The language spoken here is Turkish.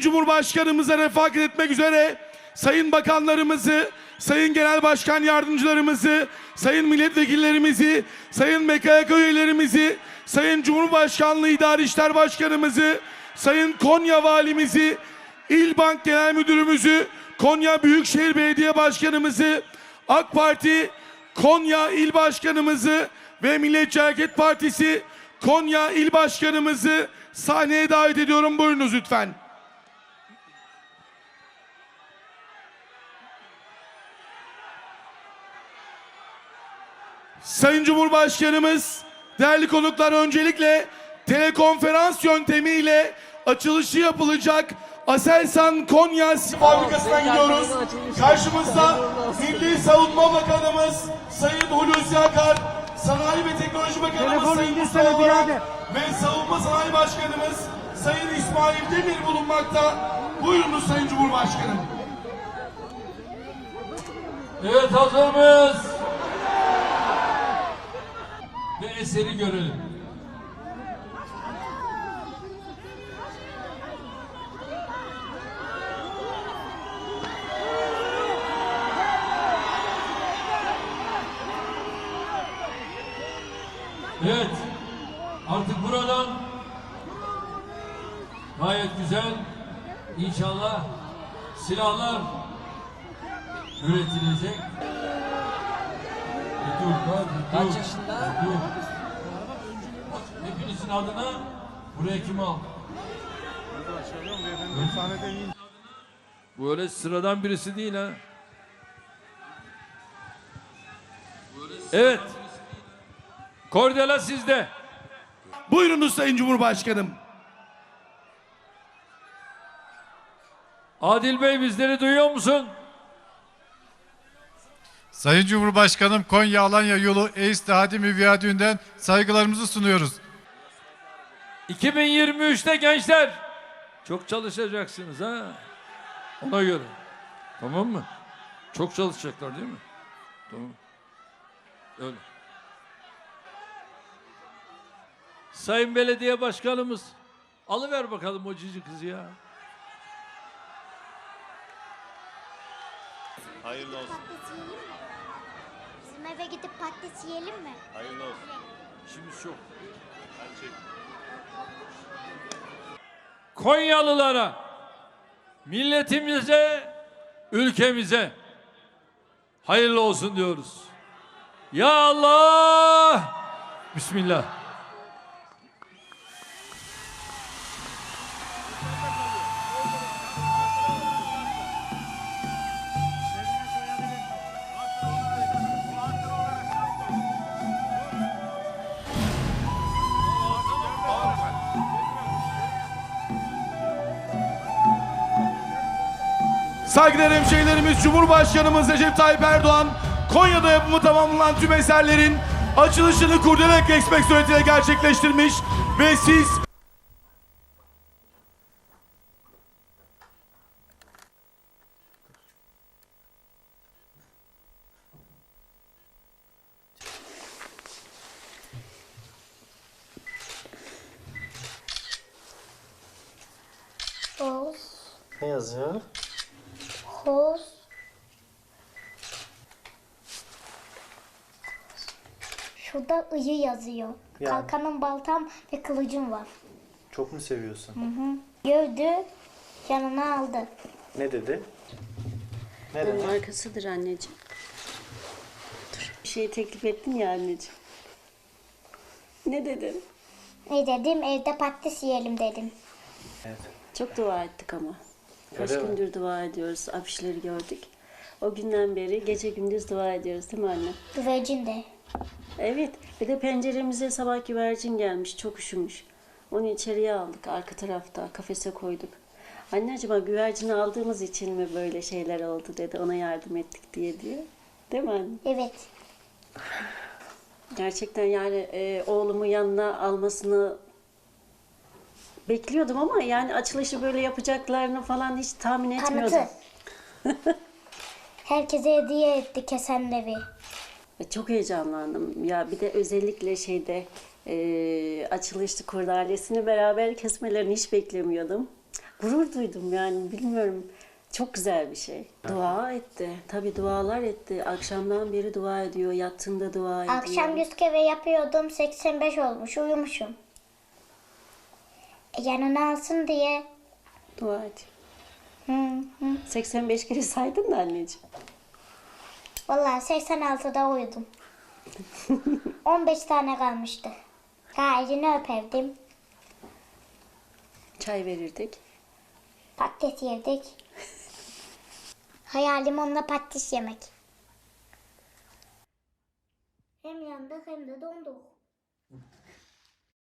Cumhurbaşkanımıza refakat etmek üzere sayın bakanlarımızı, sayın genel başkan yardımcılarımızı, sayın milletvekillerimizi, sayın MKYK üyelerimizi, sayın Cumhurbaşkanlığı İdari İşler Başkanımızı, sayın Konya Valimizi, İl Bank Genel Müdürümüzü, Konya Büyükşehir Belediye Başkanımızı, AK Parti Konya İl Başkanımızı ve Milliyetçi Hareket Partisi Konya İl Başkanımızı sahneye davet ediyorum. Buyurunuz lütfen. Sayın Cumhurbaşkanımız, değerli konuklar öncelikle telekonferans yöntemiyle açılışı yapılacak Aselsan Konya fabrikasına gidiyoruz. Karşımızda Milli Savunma Bakanımız Sayın Hulusi Akar, Sanayi ve Teknoloji Bakanımız Sayın Mustafa birader. ve Savunma Sanayi Başkanımız Sayın İsmail Demir bulunmakta. Buyurunuz Sayın Cumhurbaşkanım. Evet hazır mıyız? Ve eseri görelim. Evet. Artık buradan gayet güzel inşallah silahlar üretilecek. Dur, dur, dur. Kaç yaşında? Dur. Hepinizin adına buraya kim al? Bu öyle sıradan birisi değil ha. Evet. Kordela sizde. Buyurunuz Sayın Cumhurbaşkanım. Adil Bey bizleri duyuyor musun? Sayın Cumhurbaşkanım Konya Alanya yolu Eist Hadimi Viyadüğü'nden saygılarımızı sunuyoruz. 2023'te gençler çok çalışacaksınız ha. Ona göre. Tamam mı? Çok çalışacaklar değil mi? Tamam. Öyle. Sayın Belediye Başkanımız alıver bakalım o cici kızı ya. Hayırlı olsun. Patates yiyelim mi? Bizim eve gidip patates yiyelim mi? Hayırlı olsun. İşimiz çok. Hadi çek. Konyalılara, milletimize, ülkemize hayırlı olsun diyoruz. Ya Allah! Bismillah. Saygıdeğer hemşehrilerimiz Cumhurbaşkanımız Recep Tayyip Erdoğan Konya'da yapımı tamamlanan tüm eserlerin açılışını Kurdele Express suretiyle gerçekleştirmiş ve siz Ne yazıyor? Hoz. Şurada ıyı yazıyor. Yani. Kalkanım, baltam ve kılıcım var. Çok mu seviyorsun? Gördü, yanına aldı. Ne dedi? Ne Bunun dedi? arkasıdır anneciğim. Dur. Bir şey teklif ettin ya anneciğim. Ne dedin? Ne dedim? Evde patates yiyelim dedim. Evet. Çok dua ettik ama. Kaç Öyle mi? gündür dua ediyoruz. Afişleri gördük. O günden beri gece gündüz dua ediyoruz değil mi anne? Güvercin de. Evet. Bir de penceremize sabah güvercin gelmiş. Çok üşümüş. Onu içeriye aldık. Arka tarafta kafese koyduk. Anne acaba güvercini aldığımız için mi böyle şeyler oldu dedi. Ona yardım ettik diye diyor. Değil mi anne? Evet. Gerçekten yani e, oğlumu yanına almasını bekliyordum ama yani açılışı böyle yapacaklarını falan hiç tahmin etmiyordum. Kanıtı. Herkese hediye etti kesenleri. Ve Çok heyecanlandım. Ya bir de özellikle şeyde e, açılışlı kurdalesini beraber kesmelerini hiç beklemiyordum. Gurur duydum yani bilmiyorum. Çok güzel bir şey. Dua etti. Tabii dualar etti. Akşamdan beri dua ediyor. Yattığında dua ediyor. Akşam yüz kere yapıyordum 85 olmuş uyumuşum. Yanına alsın diye. Dua et. Hı, hı. 85 kere saydın da anneciğim. Vallahi 86'da uyudum. 15 tane kalmıştı. Ha elini öperdim. Çay verirdik. Patates yedik. Hayalim onunla patates yemek. Hem yandık hem de donduk.